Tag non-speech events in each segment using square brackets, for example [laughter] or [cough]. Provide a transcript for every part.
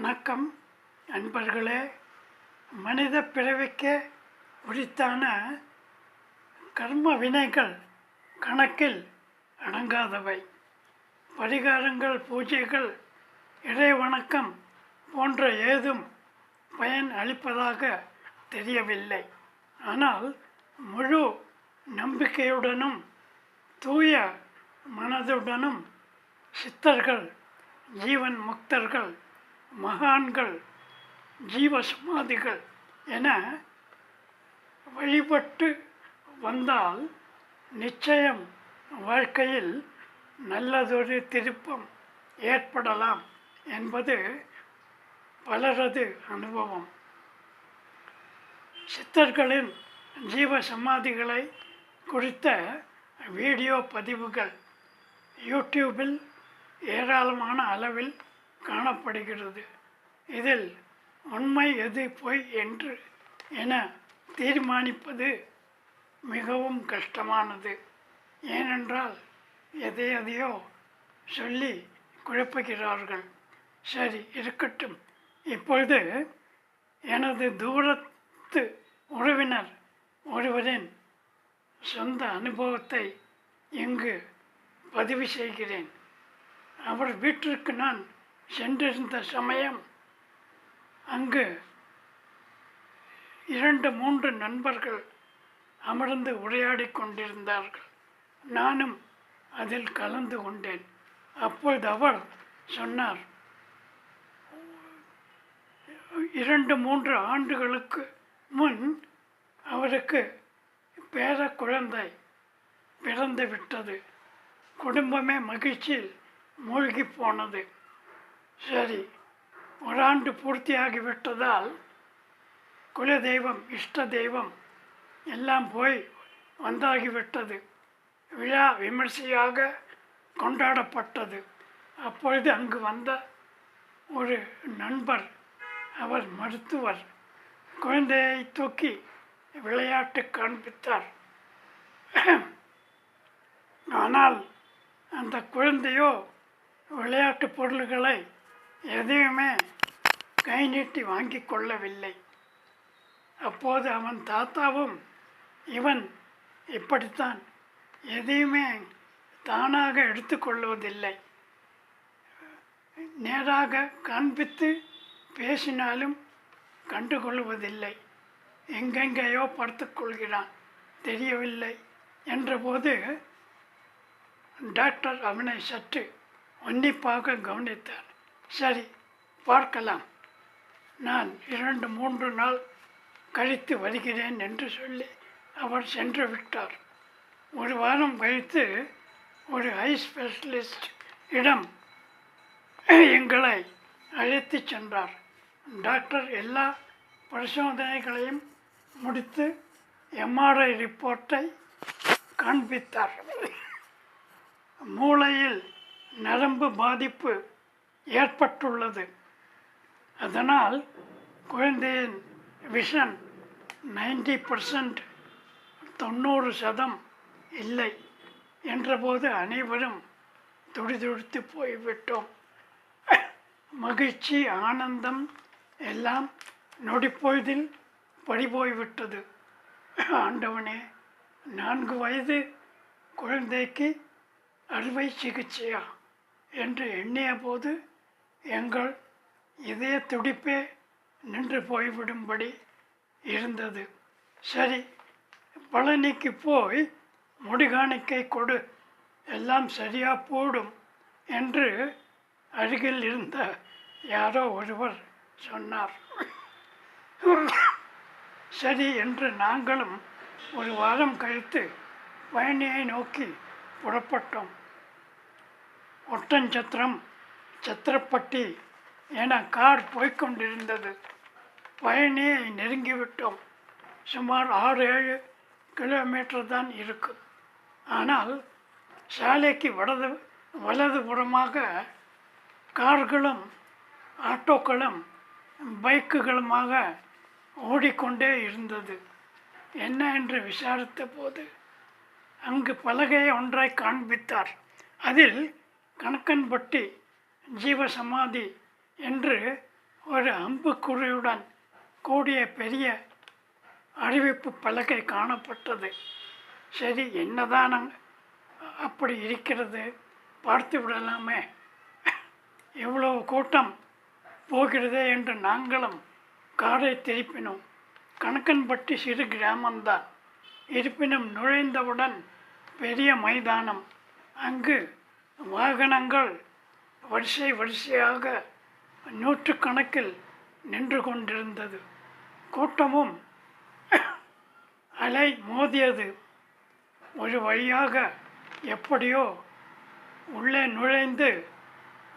வணக்கம் நண்பர்களே. மனித பிறவிக்கு உரித்தான கர்ம வினைகள் கணக்கில் அடங்காதவை. பரிகாரங்கள் பூஜைகள் இறை வணக்கம் போன்ற ஏதும் பயன் அளிப்பதாக தெரியவில்லை. ஆனால் முழு நம்பிக்கையுடனும் தூய மனதுடனும் சித்தர்கள் ஜீவன் முக்தர்கள் மகான்கள் ஜீவ சமாதிகள் என வழிபட்டு வந்தால் நிச்சயம் வாழ்க்கையில் நல்லதொரு திருப்பம் ஏற்படலாம் என்பது பலரது அனுபவம். சித்தர்களின் ஜீவ சமாதிகளை குறித்த வீடியோ பதிவுகள் யூடியூபில் ஏராளமான அளவில் காணப்படுகிறது. இதில் உண்மை எது பொய் என்று என தீர்மானிப்பது மிகவும் கஷ்டமானது. ஏனென்றால் எதை எதையோ சொல்லி குழப்புகிறார்கள். சரி இருக்கட்டும். இப்பொழுது எனது தூரத்து உறவினர் ஒருவரின் சொந்த அனுபவத்தை இங்கு பதிவு செய்கிறேன். அவர் வீட்டிற்கு நான் சென்றிருந்த சமயம் அங்கு இரண்டு மூன்று நண்பர்கள் அமர்ந்து உரையாடி கொண்டிருந்தார்கள். நானும் அதில் கலந்து கொண்டேன். அப்பொழுது அவர் சொன்னார் இரண்டு மூன்று ஆண்டுகளுக்கு முன் அவருக்கு பேர குழந்தை பிறந்து விட்டது குடும்பமே மகிழ்ச்சியில் மூழ்கி போனது. சரி ஒராண்டு பூர்த்தியாகிவிட்டதால் குலதெய்வம் இஷ்ட தெய்வம் எல்லாம் போய் வந்தாகிவிட்டது விழா விமர்சையாக கொண்டாடப்பட்டது. அப்பொழுது அங்கு வந்த ஒரு நண்பர் அவர் மருத்துவர் குழந்தையை தூக்கி விளையாட்டு காண்பித்தார். [clears throat] ஆனால் அந்த குழந்தையோ விளையாட்டு பொருள்களை எதையுமே கை நீட்டி வாங்கி கொள்ளவில்லை. அப்போது அவன் தாத்தாவும் இவன் இப்படித்தான். எதையுமே தானாக எடுத்துக்கொள்வதில்லை நேராக காண்பித்து பேசினாலும் கண்டுகொள்வதில்லை. எங்கெங்கேயோ படுத்துக்கொள்கிறான் தெரியவில்லை. என்றபோது டாக்டர் அவனை சற்று உன்னிப்பாக கவனித்தார். சரி பார்க்கலாம். நான் இரண்டு மூன்று நாள் கழித்து வருகிறேன் என்று சொல்லி அவர் சென்று விட்டார். ஒரு வாரம் கழித்து ஒரு ஐ ஸ்பெஷலிஸ்ட் இடம் எங்களை அழைத்து சென்றார். டாக்டர் எல்லா பரிசோதனைகளையும் முடித்து எம்ஆர்ஐ ரிப்போர்ட்டை காண்பித்தார். மூளையில் நரம்பு பாதிப்பு ஏற்பட்டுள்ளது. அதனால் குழந்தையின் விஷன் நைன்டி பர்சன்ட் தொண்ணூறு சதம் இல்லை என்றபோது அனைவரும் துடிதுடித்து போய்விட்டோம். மகிழ்ச்சி ஆனந்தம் எல்லாம் நொடிப்பொழுதில் பறிபோய்விட்டது. ஆண்டவனே நான்கு வயது குழந்தைக்கு அறுவை சிகிச்சையா என்று எண்ணிய போது எங்கள் இதய துடிப்பே நின்று போய்விடும்படி இருந்தது. சரி பழனிக்கு போய் முடிகாணிக்கை கொடு. எல்லாம் சரியா போடும் என்று அருகில் இருந்த யாரோ ஒருவர் சொன்னார். சரி என்று நாங்களும் ஒரு வாரம் கழித்து பழனியை நோக்கி புறப்பட்டோம். ஒட்டஞ்சத்திரம் சத்திரப்பட்டி என கார் போய்க்கொண்டிருந்தது. பயணியை நெருங்கிவிட்டோம். சுமார் ஆறு ஏழு கிலோமீட்டர் தான் இருக்கும் ஆனால் சாலைக்கு வலது வலதுபுறமாக கார்களும் ஆட்டோக்களும் பைக்குகளுமாக ஓடிக்கொண்டே இருந்தது. என்ன என்று விசாரித்த போது அங்கு பலகையை ஒன்றாய் காண்பித்தார். அதில் கணக்கன்பட்டி ஜீவசமாதி என்று ஒரு அம்புக்குறியுடன் கூடிய பெரிய அறிவிப்பு பலகை காணப்பட்டது. சரி என்னதான் அப்படி இருக்கிறது? பார்த்து விடலாமே. எவ்வளவு கூட்டம் போகிறதே என்று நாங்களும் காரை திருப்பினோம். கணக்கன்பட்டி சிறு கிராமம்தான். இருப்பினும் நுழைந்தவுடன் பெரிய மைதானம். அங்கு வாகனங்கள் வரிசை வரிசையாக நூற்றுக்கணக்கில் நின்று கொண்டிருந்தது. கூட்டமும் அலை மோதியது. ஒரு வழியாக எப்படியோ உள்ளே நுழைந்து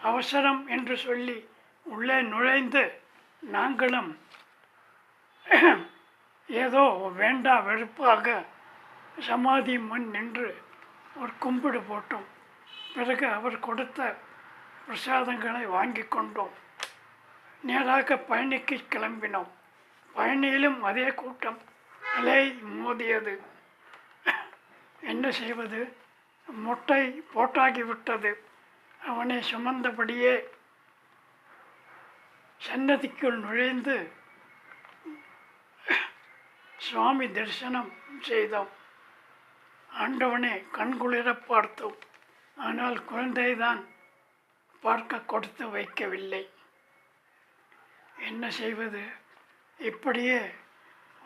அவசரம் என்று சொல்லி உள்ளே நுழைந்து நாங்களும் ஏதோ வேண்டா வெறுப்பாக சமாதி முன் நின்று ஒரு கும்பிடு போட்டோம். பிறகு அவர் கொடுத்த பிரசாதங்களை வாங்கி கொண்டோம். நேராக பழனிக்கு கிளம்பினோம். பயணியிலும் அதே கூட்டம் அலை மோதியது. என்ன செய்வது? முட்டை போட்டாகிவிட்டது அவனை சுமந்தபடியே சன்னதிக்குள் நுழைந்து சுவாமி தரிசனம் செய்தோம். ஆண்டவனை கண்குளிர பார்த்தோம். ஆனால் குழந்தைதான் பார்க்க கொடுத்து வைக்கவில்லை. என்ன செய்வது? இப்படியே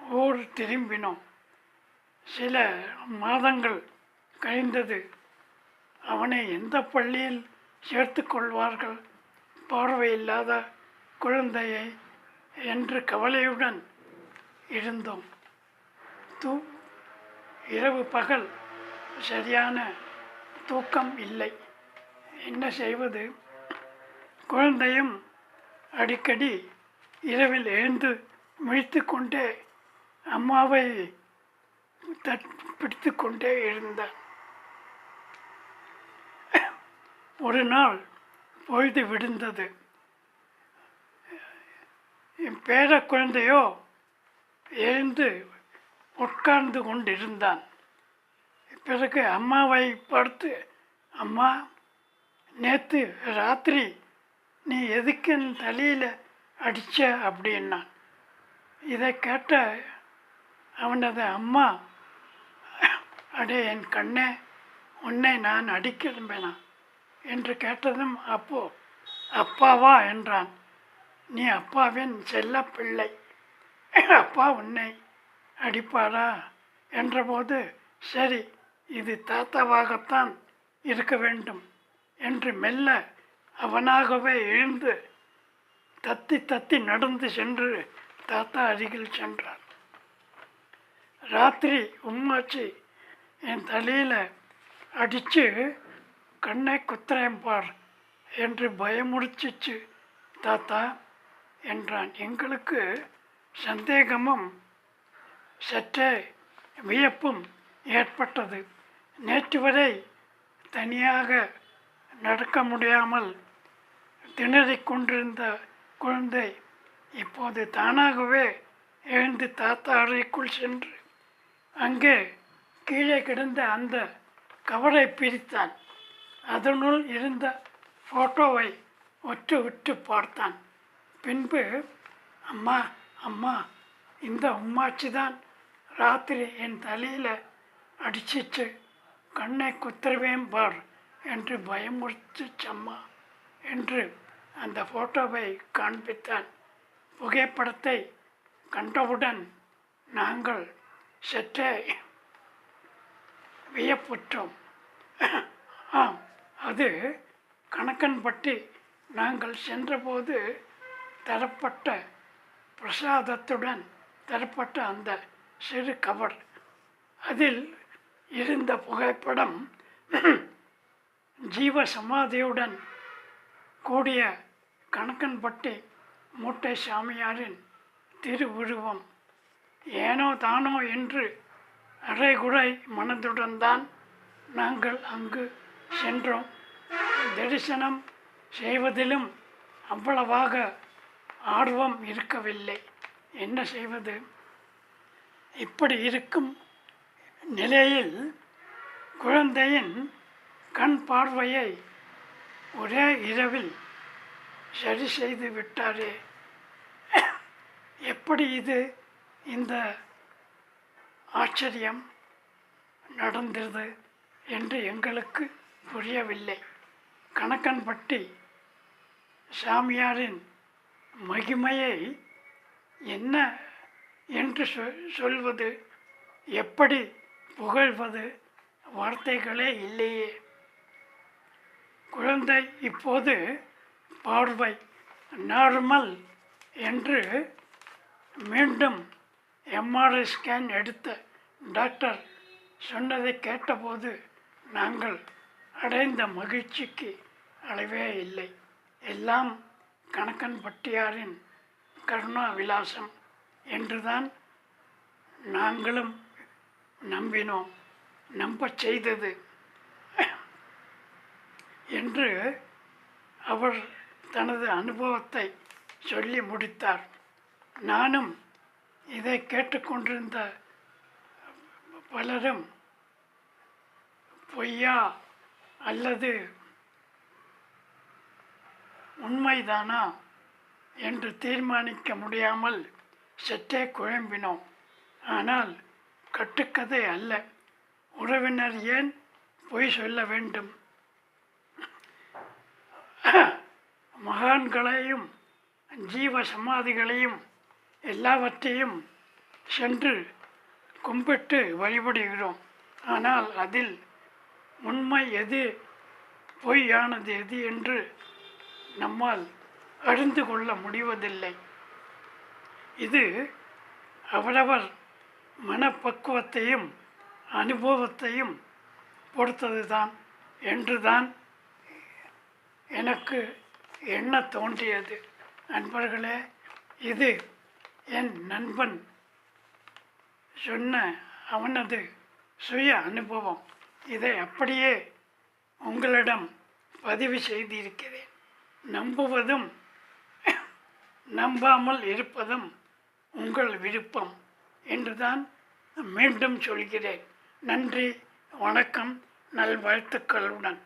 ஊர் திரும்பினோம். சில மாதங்கள் கழிந்தது. அவனை எந்த பள்ளியில் சேர்த்து கொள்வார்கள்? பார்வையில்லாத குழந்தையை என்று கவலையுடன் இருந்தோம். தூ இரவு பகல் சரியான தூக்கம் இல்லை. என்ன செய்வது? குழந்தையும் அடிக்கடி இரவில் எழுந்து முழித்து கொண்டே அம்மாவை தட் பிடித்து கொண்டே இருந்தான் ஒரு நாள் பொழுது விழுந்தது என் பேர குழந்தையோ எழுந்து உட்கார்ந்து கொண்டிருந்தான். பிறகு அம்மாவை பார்த்து அம்மா நேற்று ராத்திரி நீ எதுக்கு என் தலையில் அடித்த அப்படின்னான் இதை கேட்ட அவனது அம்மா அடே என் கண்ணே உன்னை நான் அடிக்கிறேன் என்று கேட்டதும் அப்போ அப்பாவா? என்றான். நீ அப்பாவின் செல்ல பிள்ளை அப்பா உன்னை அடிப்பாரா? என்றபோது சரி இது தாத்தாவாகத்தான் இருக்க வேண்டும் என்று மெல்ல அவனாகவே எழுந்து தத்தி தத்தி நடந்து சென்று தாத்தா அருகில் சென்றான் ராத்திரி உம்மாச்சி என் தலையில் அடித்து கண்ணை குத்துறேன் பார் என்று பயமுடிச்சிச்சு தாத்தா என்றான். எங்களுக்கு சந்தேகமும் சற்றே வியப்பும் ஏற்பட்டது. நேற்று வரை தனியாக நடக்க முடியாமல் திணறிக் கொண்டிருந்த குழந்தை இப்போது தானாகவே எழுந்து தாத்தா அறைக்குள் சென்று அங்கே கீழே கிடந்த அந்த கவரை பிரித்தான். அதனுள் இருந்த ஃபோட்டோவை ஒற்று விட்டு பார்த்தான். பின்பு அம்மா அம்மா இந்த உம்மாச்சி தான் ராத்திரி என் தலையில் அடிச்சிச்சு. கண்ணை குத்துருவேன் பார் என்று பயமுறுத்துச்சம்மா என்று அந்த ஃபோட்டோவை காண்பித்தான். புகைப்படத்தை கண்டவுடன் நாங்கள் சற்றே வியப்புற்றோம். ஆம் அது கணக்கன்பட்டி நாங்கள் சென்றபோது தரப்பட்ட பிரசாதத்துடன் தரப்பட்ட அந்த சிறு கவர். அதில் இருந்த புகைப்படம் ஜீவ சமாதியுடன் கூடிய கணக்கன்பட்டி மூட்டை சாமியாரின் திருவுருவம். ஏனோ தானோ என்று அரைகுறை மனதுடன் தான் நாங்கள் அங்கு சென்றோம். தரிசனம் செய்வதிலும் அவ்வளவாக ஆர்வம் இருக்கவில்லை. என்ன செய்வது? இப்படி இருக்கும் நிலையில் குழந்தையின் கண் பார்வையை ஒரே இரவில் சரி செய்து விட்டாரே. எப்படி இது இந்த ஆச்சரியம் நடந்தது என்று எங்களுக்கு புரியவில்லை. கணக்கன்பட்டி சாமியாரின் மகிமையை என்ன என்று சொ- சொல்வது எப்படி புகழ்வது வார்த்தைகளே இல்லையே. குழந்தை இப்போது பார்வை நார்மல் என்று மீண்டும் எம்ஆர்ஐ ஸ்கேன் எடுத்த டாக்டர் சொன்னதை கேட்டபோது நாங்கள் அடைந்த மகிழ்ச்சிக்கு அளவே இல்லை. எல்லாம் கணக்கன் பட்டியாரின் கருணா விலாசம் என்றுதான் நாங்களும் நம்பினோம். நம்பச் செய்தது என்று அவர் தனது அனுபவத்தை சொல்லி முடித்தார். நானும் இதை கேட்டுக்கொண்டிருந்த பலரும் பொய்யா அல்லது உண்மைதானா என்று தீர்மானிக்க முடியாமல் சற்றே குழம்பினோம். ஆனால் கட்டுக்கதை அல்ல. உறவினர் ஏன் பொய் சொல்ல வேண்டும்? மகான்களையும் ஜீவ சமாதிகளையும் எல்லாவற்றையும் சென்று கும்பிட்டு வழிபடுகிறோம். ஆனால் அதில் உண்மை எது பொய்யானது எது என்று நம்மால் அறிந்து கொள்ள முடிவதில்லை. இது அவரவர் மனப்பக்குவத்தையும் அனுபவத்தையும் பொறுத்தது தான் என்று என்றுதான் எனக்கு எண்ண தோன்றியது? நண்பர்களே இது என் நண்பன் சொன்ன அவனது சுய அனுபவம். இதை அப்படியே உங்களிடம் பதிவு செய்திருக்கிறேன். நம்புவதும் நம்பாமல் இருப்பதும் உங்கள் விருப்பம் என்றுதான் மீண்டும் சொல்கிறேன். நன்றி வணக்கம் நல்வாழ்த்துக்களுடன்.